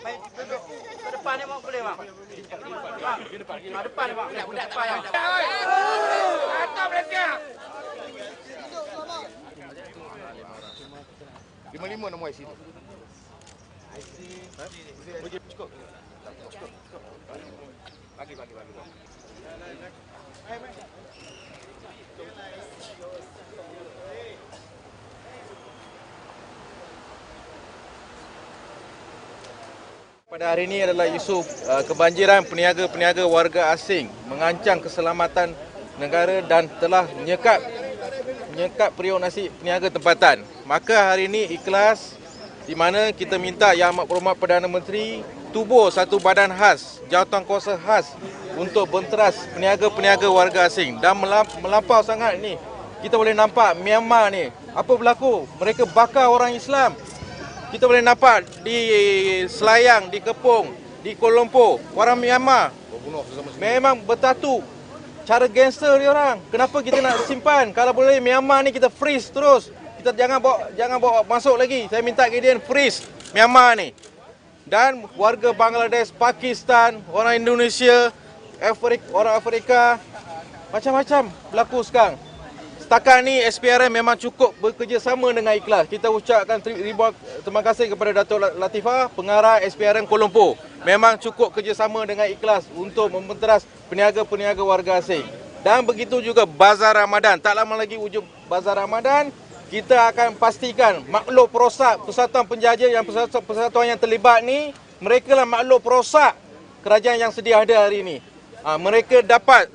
Ke depan ni bang boleh bang. Ke depan. Depan ni bang. Budak depan yang. Lima lima nombor IC tu. Bagi bagi bagi. Pada hari ini adalah isu uh, kebanjiran peniaga-peniaga warga asing mengancam keselamatan negara dan telah menyekat menyekat periuk nasi peniaga tempatan. Maka hari ini ikhlas di mana kita minta Yang Amat Berhormat Perdana Menteri tubuh satu badan khas, jawatankuasa khas untuk benteras peniaga-peniaga warga asing dan melam- melampau sangat ni. Kita boleh nampak Myanmar ni apa berlaku? Mereka bakar orang Islam, kita boleh nampak di Selayang, di Kepung, di Kuala Lumpur, orang Myanmar memang bertatu. Cara gangster dia orang. Kenapa kita nak simpan? Kalau boleh Myanmar ni kita freeze terus. Kita jangan bawa jangan bawa masuk lagi. Saya minta kemudian freeze Myanmar ni. Dan warga Bangladesh, Pakistan, orang Indonesia, Afrika, orang Afrika macam-macam berlaku sekarang. Setakat ni SPRM memang cukup bekerjasama dengan ikhlas. Kita ucapkan teri- ribuan terima kasih kepada Datuk Latifah, pengarah SPRM Kuala Lumpur. Memang cukup kerjasama dengan ikhlas untuk membenteras peniaga-peniaga warga asing. Dan begitu juga Bazar Ramadan. Tak lama lagi wujud Bazar Ramadan. Kita akan pastikan makhluk perosak persatuan penjajah yang persatuan, persatuan yang terlibat ni mereka lah makhluk perosak kerajaan yang sedia ada hari ini. Ha, mereka dapat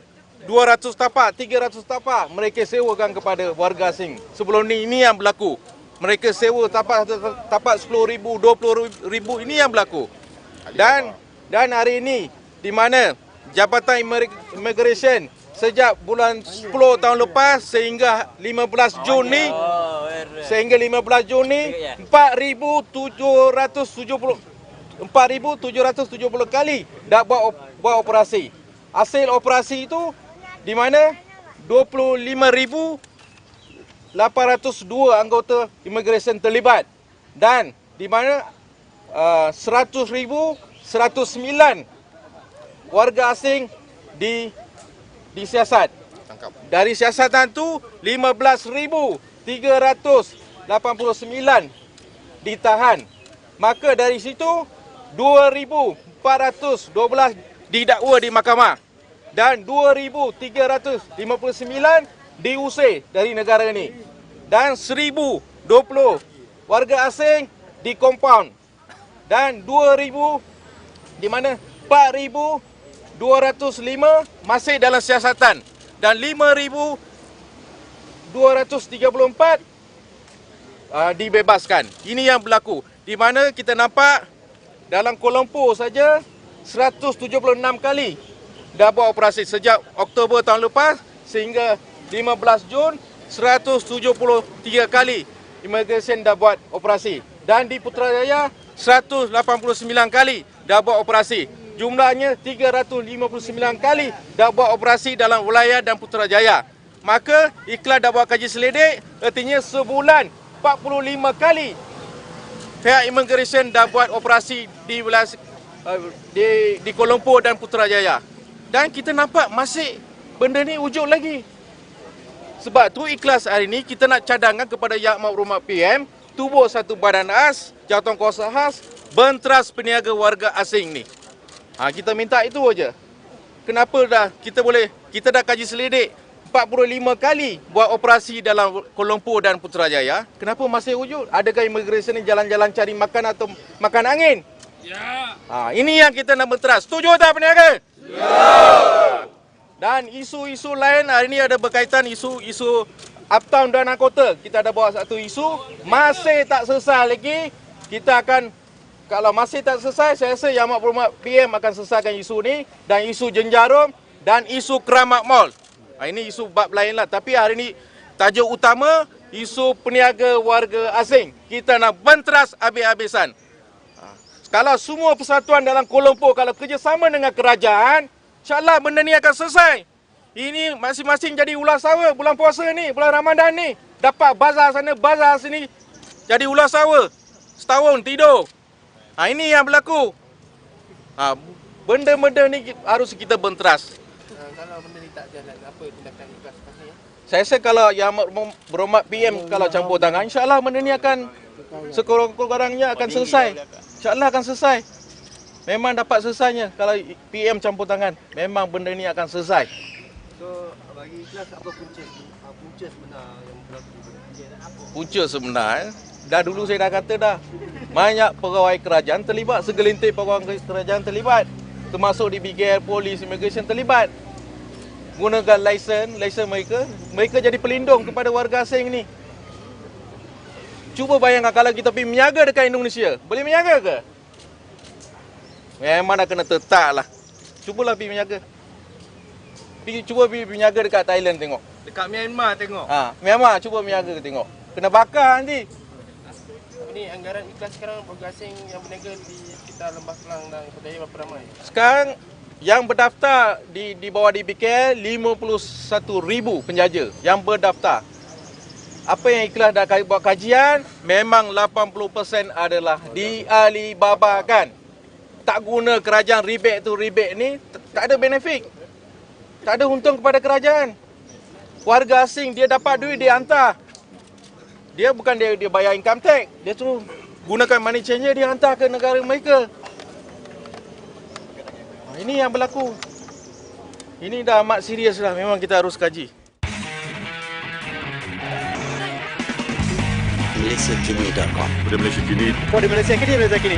200 tapak, 300 tapak mereka sewakan kepada warga asing. Sebelum ni ini yang berlaku. Mereka sewa tapak tapak 10 ribu, 20 ribu ini yang berlaku. Dan dan hari ini di mana Jabatan Immig- Immigration sejak bulan 10 tahun lepas sehingga 15 Jun ni sehingga 15 Jun ni 4770 4770 kali dah buat buat operasi. Hasil operasi itu di mana 25,802 anggota immigration terlibat dan di mana uh, 100,109 warga asing di disiasat. Tangkap. Dari siasatan tu 15,389 ditahan. Maka dari situ 2,412 didakwa di mahkamah dan 2,359 diusir dari negara ini dan 1,020 warga asing di compound dan 2,000 di mana 4,205 masih dalam siasatan dan 5,234 uh, dibebaskan. Ini yang berlaku. Di mana kita nampak dalam Kuala Lumpur saja 176 kali dah buat operasi sejak Oktober tahun lepas sehingga 15 Jun 173 kali immigration dah buat operasi dan di Putrajaya 189 kali dah buat operasi. Jumlahnya 359 kali dah buat operasi dalam wilayah dan Putrajaya. Maka iklan dah buat kaji selidik, artinya sebulan 45 kali pihak immigration dah buat operasi di wilayah uh, di di Kuala Lumpur dan Putrajaya. Dan kita nampak masih benda ni wujud lagi. Sebab tu ikhlas hari ni kita nak cadangkan kepada Yang Amat Berhormat PM tubuh satu badan khas, jawatankuasa khas benteras peniaga warga asing ni. Ha, kita minta itu aja. Kenapa dah kita boleh kita dah kaji selidik 45 kali buat operasi dalam Kuala Lumpur dan Putrajaya. Kenapa masih wujud? Adakah immigration ni jalan-jalan cari makan atau makan angin? Ya. Ha, ini yang kita nak benteras. Setuju tak peniaga? Ya. Dan isu-isu lain hari ini ada berkaitan isu-isu uptown dan kota. Kita ada bawa satu isu masih tak selesai lagi. Kita akan kalau masih tak selesai, saya rasa Yang Amat Berhormat PM akan selesaikan isu ni dan isu Jenjarum dan isu Keramat Mall. Ha, ini isu bab lain lah. Tapi hari ini tajuk utama isu peniaga warga asing. Kita nak benteras habis-habisan. Ha, Kalau semua persatuan dalam Kuala Lumpur kalau kerjasama dengan kerajaan, insyaAllah benda ni akan selesai. Ini masing-masing jadi ulas sawa bulan puasa ni, bulan Ramadan ni. Dapat bazar sana, bazar sini. Jadi ulas sawa. Setahun tidur. Ha, ini yang berlaku. Ha, benda-benda ni harus kita benteras. Ah, Kalau benda ni tak jalan, apa tindakan ikhlas pasal ya? Saya rasa kalau yang berhormat PM kalau campur tangan, insyaAllah benda ni akan sekurang-kurangnya akan selesai. InsyaAllah akan selesai. Memang dapat selesainya kalau PM campur tangan. Memang benda ni akan selesai. So, bagi ikhlas apa punca punca sebenar yang berlaku? Punca sebenar, eh, dah dulu saya dah kata dah. Banyak pegawai kerajaan terlibat, segelintir pegawai kerajaan terlibat. Termasuk di BKR, polis, immigration terlibat. Gunakan lesen, lesen mereka, mereka jadi pelindung kepada warga asing ni. Cuba bayangkan kalau kita pergi meniaga dekat Indonesia, boleh meniaga ke? Memang dah kena tetap lah. Cubalah pergi meniaga. Pergi, cuba pergi meniaga dekat Thailand tengok. Dekat Myanmar tengok. Ha, Myanmar cuba meniaga tengok. Kena bakar nanti. Apa ni anggaran ikhlas sekarang warga asing yang berniaga di sekitar Lembah Kelang dan Pedaya berapa ramai? Sekarang yang berdaftar di di bawah DBK 51,000 penjaja yang berdaftar. Apa yang ikhlas dah buat kajian, memang 80% adalah dialibabakan. Tak guna kerajaan rebate tu rebate ni, tak ada benefit. Tak ada untung kepada kerajaan. Warga asing dia dapat duit dia hantar. Dia bukan dia dia bayar income tax, dia suruh gunakan money changer dia hantar ke negara mereka. Ha, Ini yang berlaku. Ini dah amat serius lah. Memang kita harus kaji. MalaysiaKini.com Pada Malaysia kini di Malaysia kini, Malaysia kini.